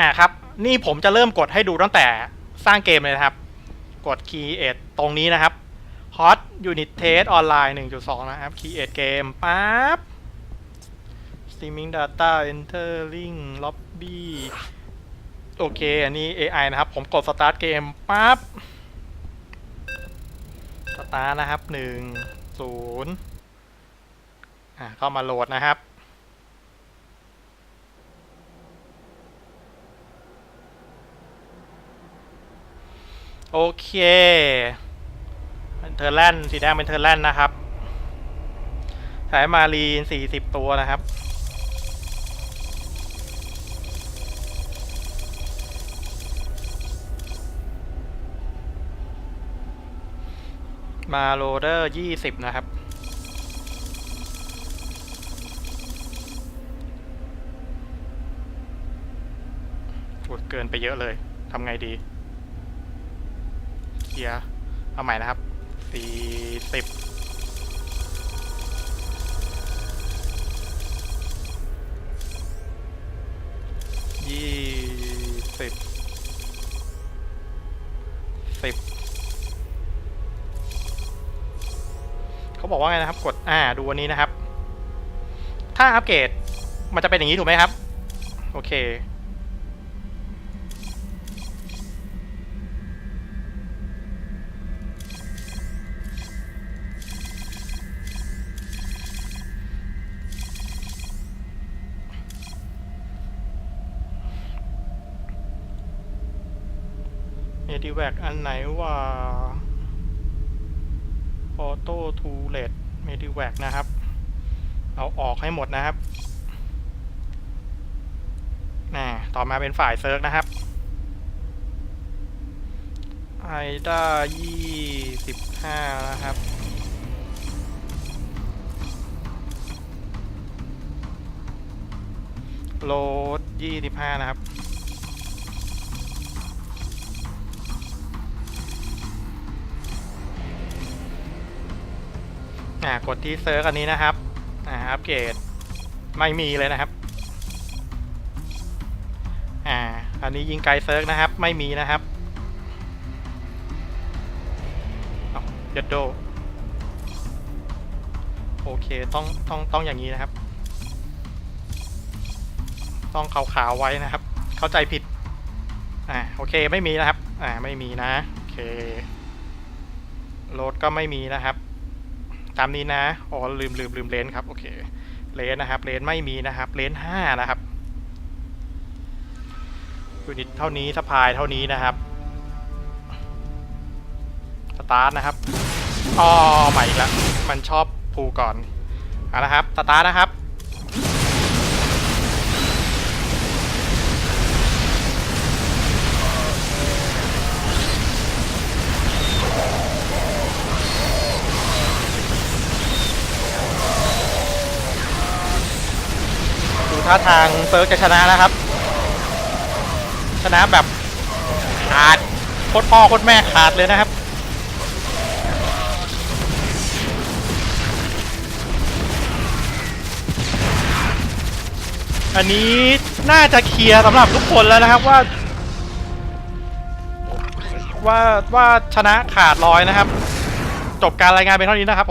อ่าครับ นี่ผมจะเริ่มกดให้ดูตั้งแต่สร้างเกมเลยนะครับ กด create ตรงนี้นะครับ hot unit test online 1.2 นะครับ create game ปั๊บ streaming data entering lobby โอเค อันนี้ AI นะครับ ผมกด start game ปั๊บ start นะครับ 1 0อ่าเข้ามาโหลดนะครับ โอเค เป็นเทอร์แลนด์สีแดงเป็นเทอร์แลนด์นะครับใช้มารีนสี่สิบตัวนะครับ มาโรเดอร์ยี่สิบนะครับเกินไปเยอะเลย ทำไงดี เคลียร์เอาใหม่นะครับสี่สิบยี่สิบสิบเขาบอกว่าไงนะครับ กดอ่าดูวันนี้นะครับ ถ้าอัปเกรดมันจะเป็นอย่างนี้ถูกไหมครับ โอเค เอดิแวกอันไหนว่าออโต้ทูเลตเมดิแวกนะครับ เอาออกให้หมดนะครับน่ต่อมาเป็นฝ่ายเซิร์กนะครับไอด้ายี่สิบห้านะครับโหลดยี่สิบห้านะครับ อ่ากดที่เซิร์ชอันนี้นะครับอ่าอัปเกรดไม่มีเลยนะครับอ่าอันนี้ยิงไกลเซิร์ชนะครับ ไม่มีนะครับเอาเดดโดโอเคต้องต้องต้องอย่างนี้นะครับ ต้องขาวๆไว้นะครับ เข้าใจผิดอ่าโอเคไม่มีนะครับอ่าไม่มีนะโอเคโหลดก็ไม่มีนะครับ ตามนี้นะอ๋อลืมลืมลืมเลนส์ครับโอเคเลนส์นะครับเลนส์ไม่มีนะครับเลนส์ห้านะครับยูนิตเท่านี้สปายเท่านี้นะครับสตาร์ทนะครับอ๋อใหม่อีกแล้วมันชอบภูก่อนเอาละครับสตาร์ทนะครับ ท่าทางเซิร์ฟจะชนะนะครับ ชนะแบบขาดโคตรพ่อโคตรแม่ขาดเลยนะครับ อันนี้น่าจะเคลียร์สำหรับทุกคนแล้วนะครับว่า ว่าว่าชนะขาดลอยนะครับ จบการรายงานเป็นเท่านี้นะครับ